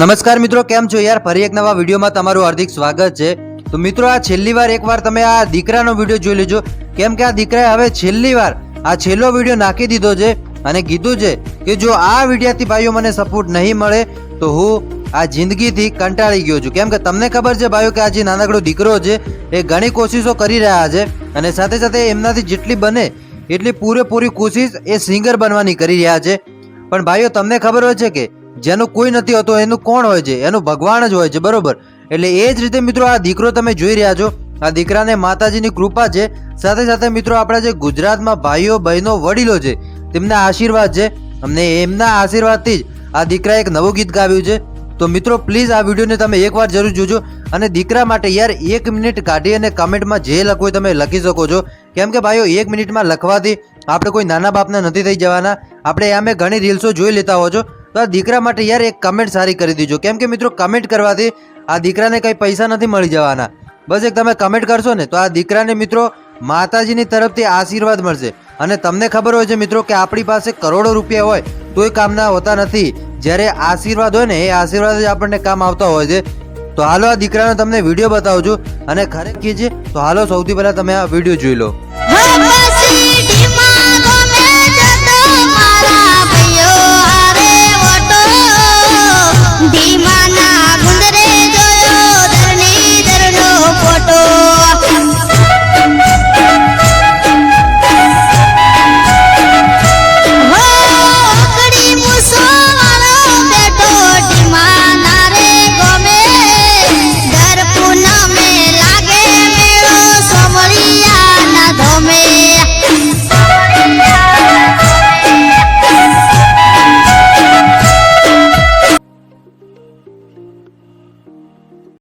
નમસ્કાર મિત્રો, કેમ છો યાર? ફરી એક નવા વિડીયોમાં તમારું હાર્દિક સ્વાગત છે. તો મિત્રો, આ છેલ્લી વાર એકવાર તમે આ દીકરાનો વીડિયો જોઈ લેજો. કેમ કે આ દીકરાએ હવે છેલ્લી વાર આ છેલ્લો વીડિયો નાખી દીધો છે અને કીધું છે કે જો આ વિડીયાથી ભાઈઓ મને સપોર્ટ નહીં મળે, તો હું આ જિંદગીથી કંટાળી ગયો છું. કેમ કે તમને ખબર છે ભાઈઓ કે આ જે નાનકડો દીકરો છે, એ ઘણી કોશિશો કરી રહ્યા છે અને સાથે સાથે એમનાથી જેટલી બને એટલી પૂરેપૂરી કોશિશ એ સિંગર બનવાની કરી રહ્યા છે. પણ ભાઈઓ, તમને ખબર હોય છે કે જેનું કોઈ નથી હોતું, એનું કોણ હોય છે? એનું ભગવાન જ હોય છે, બરોબર? એટલે એ જ રીતે મિત્રો, આ દીકરો તમે જોઈ રહ્યા છો. આ દીકરાને માતાજીની કૃપા છે. સાથે સાથે મિત્રો, આપણા જે ગુજરાતમાં ભાઈઓ, બહેનો, વડીલો છે, તેમના આશીર્વાદ છે. અમને એમના આશીર્વાદથી જ આ દીકરાએ એક નવું ગીત ગાવ્યું છે. તો મિત્રો પ્લીઝ આ વિડીયોને તમે એકવાર જરૂર જોજો અને દીકરા માટે યાર એક મિનિટ કાઢી અને કમેન્ટમાં જે લખવું તમે લખી શકો છો. કેમ કે ભાઈઓ, એક મિનિટમાં લખવાથી આપણે કોઈ નાના બાપના નથી થઈ જવાના. આપણે આમે ઘણી રીલ્સો જોઈ લેતા હો છો તો આ દીકરા માટે યાર એક કમેન્ટ સારી કરી દીજો. કેમ કે મિત્રો, કમેન્ટ કરવાથી આ દીકરાને કંઈ પૈસા નથી મળી જવાના. બસ એક તમે કમેન્ટ કરશો ને, તો આ દીકરાને મિત્રો માતાજીની તરફથી આશીર્વાદ મળશે. અને તમને ખબર હોય છે મિત્રો કે આપણી પાસે કરોડો રૂપિયા હોય, તોય કામના હોતા નથી. જ્યારે આશીર્વાદ હોય ને, એ આશીર્વાદ જ આપણને કામ આવતા હોય છે. તો હાલો, આ દીકરાનો તમને વીડિયો બતાવું છું. અને ખરેખર છે, તો હાલો, સૌથી પહેલા તમે આ વીડિયો જોઈ લો.